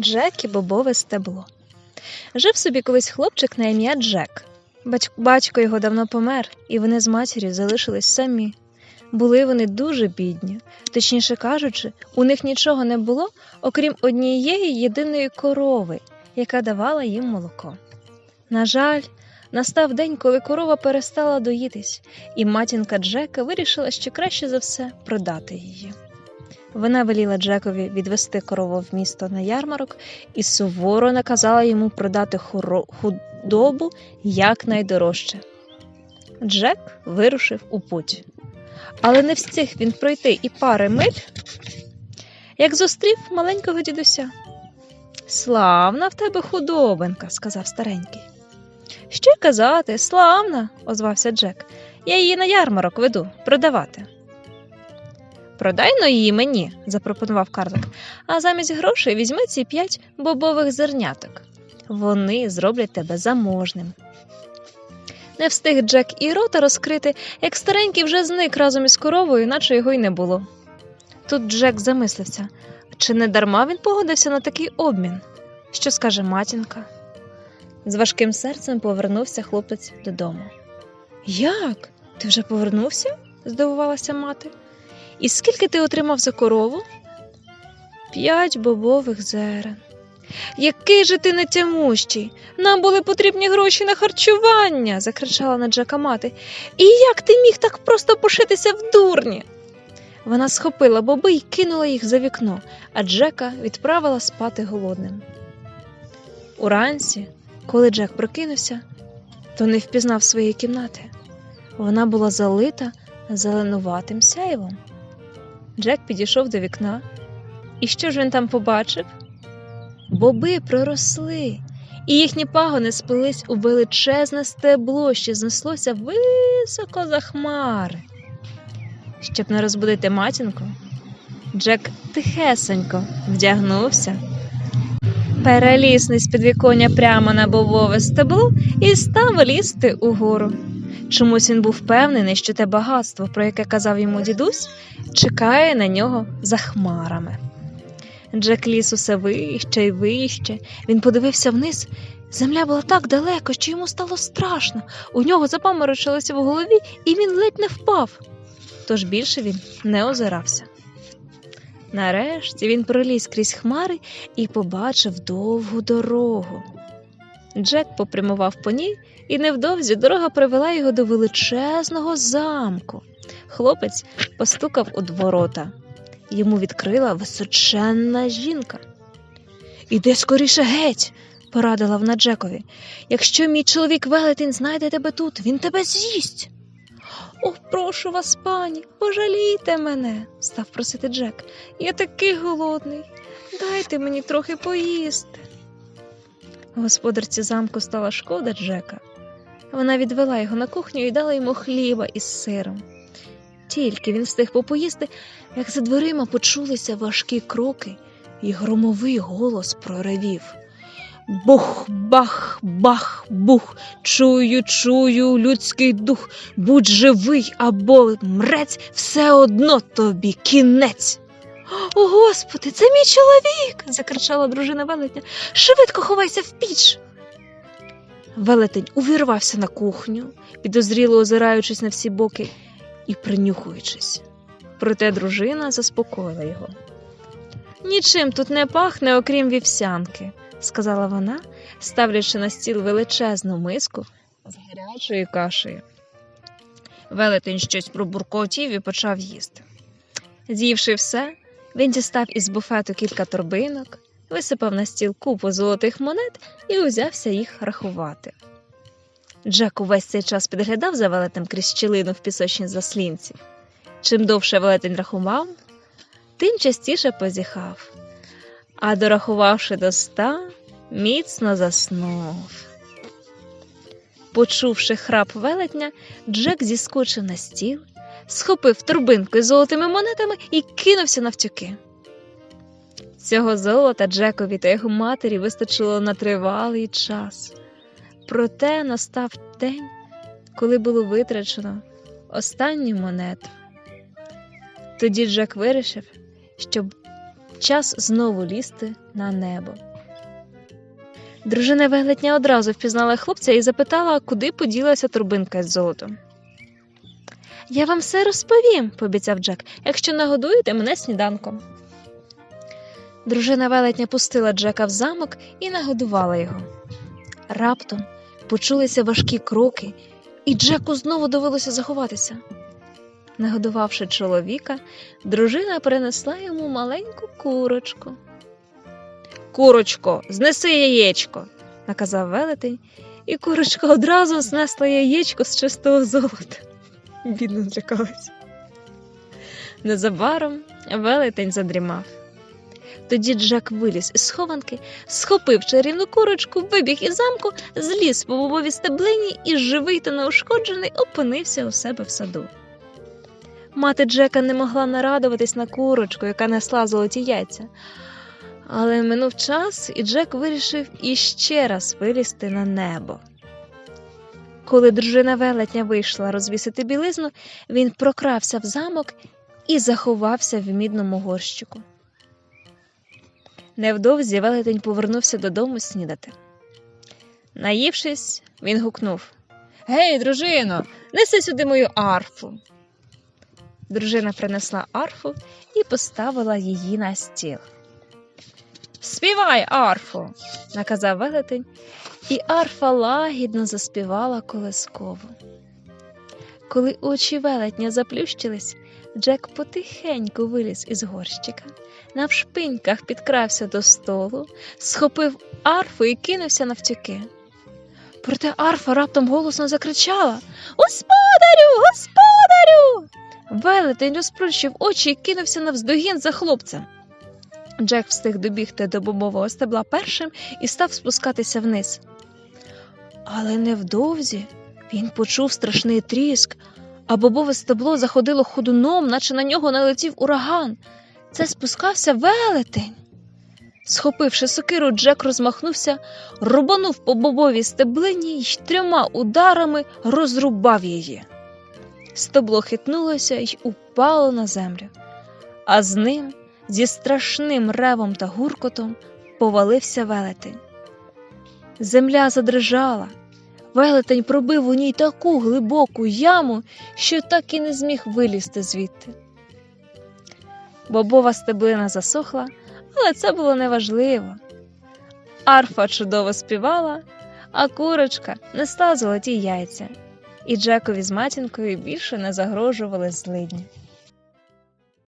Джек і бобове стебло. Жив собі колись хлопчик на ім'я Джек. Батько його давно помер, і вони з матір'ю залишились самі. Були вони дуже бідні. Точніше кажучи, у них нічого не було, окрім однієї єдиної корови, яка давала їм молоко. На жаль, настав день, коли корова перестала доїтись, і матінка Джека вирішила, що краще за все продати її. Вона веліла Джекові відвести корову в місто на ярмарок і суворо наказала йому продати худобу якнайдорожче. Джек вирушив у путь. Але не встиг він пройти і пари миль, як зустрів маленького дідуся. Славна в тебе худобинка, сказав старенький. Що казати, славна, озвався Джек. Я її на ярмарок веду продавати. Продай но її мені, запропонував карлик, а замість грошей візьми ці п'ять бобових зерняток. Вони зроблять тебе заможним. Не встиг Джек і рота розкрити, як старенький вже зник разом із коровою, наче його й не було. Тут Джек замислився, чи не дарма він погодився на такий обмін? Що скаже матінка? З важким серцем повернувся хлопець додому. Як? Ти вже повернувся? здивувалася мати. І скільки ти отримав за корову? П'ять бобових зерен. Який же ти нетямущий? Нам були потрібні гроші на харчування, закричала на Джека мати. І як ти міг так просто пошитися в дурні? Вона схопила боби і кинула їх за вікно, а Джека відправила спати голодним. Уранці, коли Джек прокинувся, то не впізнав своєї кімнати. Вона була залита зеленуватим сяйвом. Джек підійшов до вікна. І що ж він там побачив? Боби проросли, і їхні пагони сплелись у величезне стебло, що знеслося високо за хмари. Щоб не розбудити матінку, Джек тихесенько вдягнувся, переліз з підвіконня прямо на бобове стебло і став лізти угору. Чомусь він був впевнений, що те багатство, про яке казав йому дідусь, чекає на нього за хмарами. Джек ліз усе вище й вище. Він подивився вниз. Земля була так далеко, що йому стало страшно. У нього запаморочилося в голові, і він ледь не впав. Тож більше він не озирався. Нарешті він проліз крізь хмари і побачив довгу дорогу. Джек попрямував по ній, і невдовзі дорога привела його до величезного замку. Хлопець постукав у ворота. Йому відкрила височенна жінка. Іди скоріше геть, порадила вона Джекові. Якщо мій чоловік велетень знайде тебе тут, він тебе з'їсть. О, прошу вас, пані, пожалійте мене, став просити Джек. Я такий голодний. Дайте мені трохи поїсти. Господарці замку стала шкода Джека. Вона відвела його на кухню і дала йому хліба із сиром. Тільки він встиг попоїсти, як за дверима почулися важкі кроки, і громовий голос проревів. Бух, бах, бах, бух, чую, чую людський дух, будь живий або мрець, все одно тобі кінець. О, Господи, це мій чоловік. закричала дружина велетня. Швидко ховайся в піч. Велетень увірвався на кухню, підозріло озираючись на всі боки і принюхуючись. Проте дружина заспокоїла його. Нічим тут не пахне, окрім вівсянки, сказала вона, ставлячи на стіл величезну миску з гарячою кашею. Велетень щось пробуркотів і почав їсти. З'ївши все, він дістав із буфету кілька торбинок, висипав на стіл купу золотих монет і узявся їх рахувати. Джек увесь цей час підглядав за велетем крізь щілину в пісочній заслінці. Чим довше велетень рахував, тим частіше позіхав, а дорахувавши до ста, міцно заснув. Почувши храп велетня, Джек зіскочив на стіл, схопив торбинку із золотими монетами і кинувся навтюки. Цього золота Джекові та його матері вистачило на тривалий час. Проте настав день, коли було витрачено останню монету. Тоді Джек вирішив, щоб час знову лізти на небо. Дружина велетня одразу впізнала хлопця і запитала, куди поділася турбинка з золотом. Я вам все розповім, пообіцяв Джек, якщо нагодуєте мене сніданком. Дружина велетня пустила Джека в замок і нагодувала його. Раптом почулися важкі кроки, і Джеку знову довелося заховатися. Нагодувавши чоловіка, дружина принесла йому маленьку курочку. Курочко, знеси яєчко, наказав велетень, і курочка одразу знесла яєчко з чистого золота. Бідно злякалась. Незабаром велетень задрімав. Тоді Джек виліз із схованки, схопив чарівну курочку, вибіг із замку, зліз по бобовій стеблині і живий та неушкоджений опинився у себе в саду. Мати Джека не могла нарадуватись на курочку, яка несла золоті яйця. Але минув час, і Джек вирішив іще раз вилізти на небо. Коли дружина велетня вийшла розвісити білизну, він прокрався в замок і заховався в мідному горщику. Невдовзі велетень повернувся додому снідати. Наївшись, він гукнув Гей, дружино, неси сюди мою арфу. Дружина принесла арфу і поставила її на стіл. Співай, арфу, наказав велетень, і арфа лагідно заспівала колисково. Коли очі велетня заплющились, Джек потихеньку виліз із горщика, навшпиньках підкрався до столу, схопив арфу і кинувся навтюки. Проте арфа раптом голосно закричала Господарю, господарю. Велетень розплющив очі і кинувся навздогін за хлопцем. Джек встиг добігти до бобового стебла першим і став спускатися вниз. Але невдовзі він почув страшний тріск, а бобове стебло заходило ходуном, наче на нього налетів ураган. Це спускався велетень. Схопивши сокиру, Джек розмахнувся, рубанув по бобовій стеблині й трьома ударами розрубав її. Стебло хитнулося й упало на землю, а з ним, зі страшним ревом та гуркотом, повалився велетень. Земля задрижала. Велетень пробив у ній таку глибоку яму, що так і не зміг вилізти звідти. Бобова стеблина засохла, але це було неважливо. Арфа чудово співала, а курочка несла золоті яйця, і Джекові з матінкою більше не загрожували злидні.